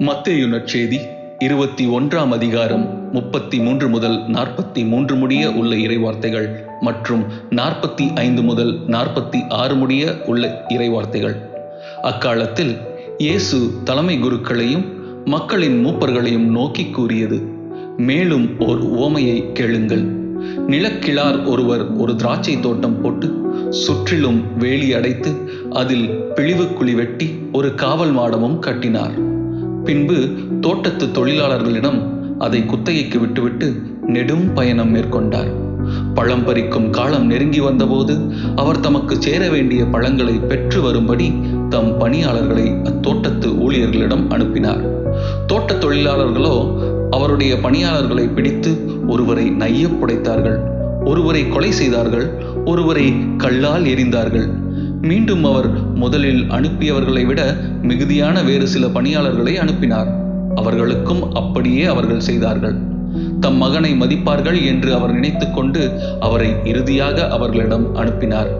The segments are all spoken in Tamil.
மத்தேயு நற்செய்தி இருபத்தி ஒன்றாம் அதிகாரம் முப்பத்தி மூன்று முதல் நாற்பத்தி மூன்று முடிய உள்ள இறைவார்த்தைகள் மற்றும் நாற்பத்தி ஐந்து முதல் நாற்பத்தி ஆறு முடிய உள்ள இறைவார்த்தைகள். அக்காலத்தில் இயேசு தலைமை குருக்களையும் மக்களின் மூப்பர்களையும் நோக்கி கூறியது மேலும் ஓர் ஓமையை கேளுங்கள். நிலக்கிழார் ஒருவர் ஒரு திராட்சை தோட்டம் போட்டு சுற்றிலும் வேலி அடைத்து அதில் பிழிவு குழி வெட்டி ஒரு காவல் மாடமும் கட்டினார். பின்பு தோட்டத்து தொழிலாளர்களிடம் அதை குத்தகைக்கு விட்டுவிட்டு நெடும் பயணம் மேற்கொண்டார். பழம் பறிக்கும் காலம் நெருங்கி வந்தபோது அவர் தமக்கு சேர வேண்டிய பழங்களை பெற்று வரும்படி தம் பணியாளர்களை அத்தோட்டத்து ஊழியர்களிடம் அனுப்பினார். தோட்டத் தொழிலாளர்களோ அவருடைய பணியாளர்களை பிடித்து ஒருவரை நையப் புடைத்தார்கள் ஒருவரை கொலை செய்தார்கள் ஒருவரை கல்லால் எரிந்தார்கள் மீண்டும் அவர் முதலில் அனுப்பியவர்களை விட மிகுதியான வேறு சில பணியாளர்களை அனுப்பினார். அவர்களுக்கும் அப்படியே அவர்கள் செய்தார்கள். தம் மகனை மதிப்பார்கள் என்று அவர் நினைத்துக்கொண்டு அவரை இறுதியாக அவர்களிடம் அனுப்பினார்.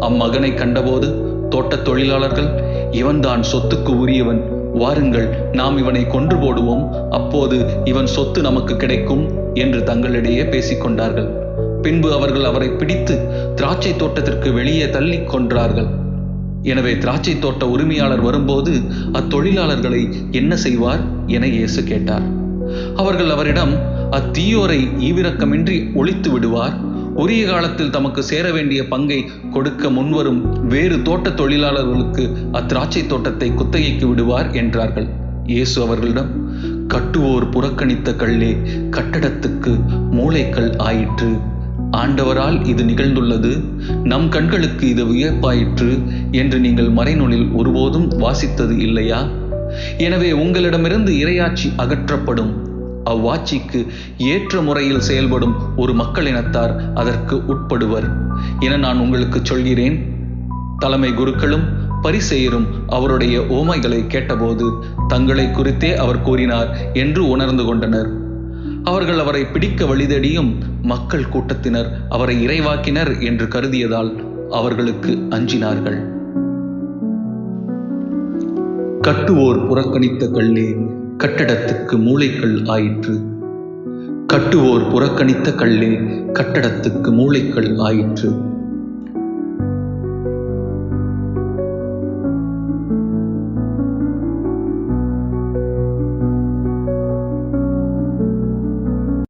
அம்மகனை கண்டபோது தோட்டத் தொழிலாளர்கள் இவன்தான் சொத்துக்கு உரியவன். வாருங்கள் நாம் இவனை கொன்று போடுவோம். அப்போது இவன் சொத்து நமக்கு கிடைக்கும் என்று தங்களிடையே பேசிக்கொண்டார்கள் பின்பு அவர்கள் அவரை பிடித்து திராட்சை தோட்டத்திற்கு வெளியே தள்ளி கொன்றார்கள். எனவே திராட்சை தோட்ட உரிமையாளர் வரும்போது அத்தொழிலாளர்களை என்ன செய்வார் என இயேசு கேட்டார். அவர்கள் அவரிடம் அத்தீயோரை ஈவிரக்கமின்றி ஒழித்து விடுவார். உரிய காலத்தில் தமக்கு சேர வேண்டிய பங்கை கொடுக்க முன்வரும் வேறு தோட்ட தொழிலாளர்களுக்கு அத்திராட்சை தோட்டத்தை குத்தகைக்கு விடுவார் என்றார்கள். இயேசு அவர்களிடம் கட்டுவோர் புறக்கணித்த கல்லே கட்டடத்துக்கு மூளைக்கல் ஆயிற்று. ஆண்டவரால் இது நிகழ்ந்துள்ளது. நம் கண்களுக்கு இது வியப்பாயிற்று என்று நீங்கள் மறைநூலில் ஒருபோதும் வாசித்தது இல்லையா? எனவே உங்களிடமிருந்து இரையாட்சி அகற்றப்படும். அவ்வாட்சிக்கு ஏற்ற முறையில் செயல்படும் ஒரு மக்களினத்தார் அதற்கு உட்படுவர். என நான் உங்களுக்கு சொல்கிறேன். தலைமை குருக்களும் பரிசெயரும் அவருடைய ஓமைகளை கேட்டபோது தங்களை குறித்தே அவர் கூறினார் என்று உணர்ந்து கொண்டனர். அவர்கள் அவரை பிடிக்க வழிதடியும் மக்கள் கூட்டத்தினர் அவரை இறைவாக்கினர் என்று கருதியதால் அவர்களுக்கு அஞ்சினார்கள். கட்டுவோர் புறக்கணித்த கல்லே கட்டடத்துக்கு மூளைக்கல் ஆயிற்று. கட்டுவோர் புறக்கணித்த கல்லே கட்டடத்துக்கு மூளைக்கல் ஆயிற்று.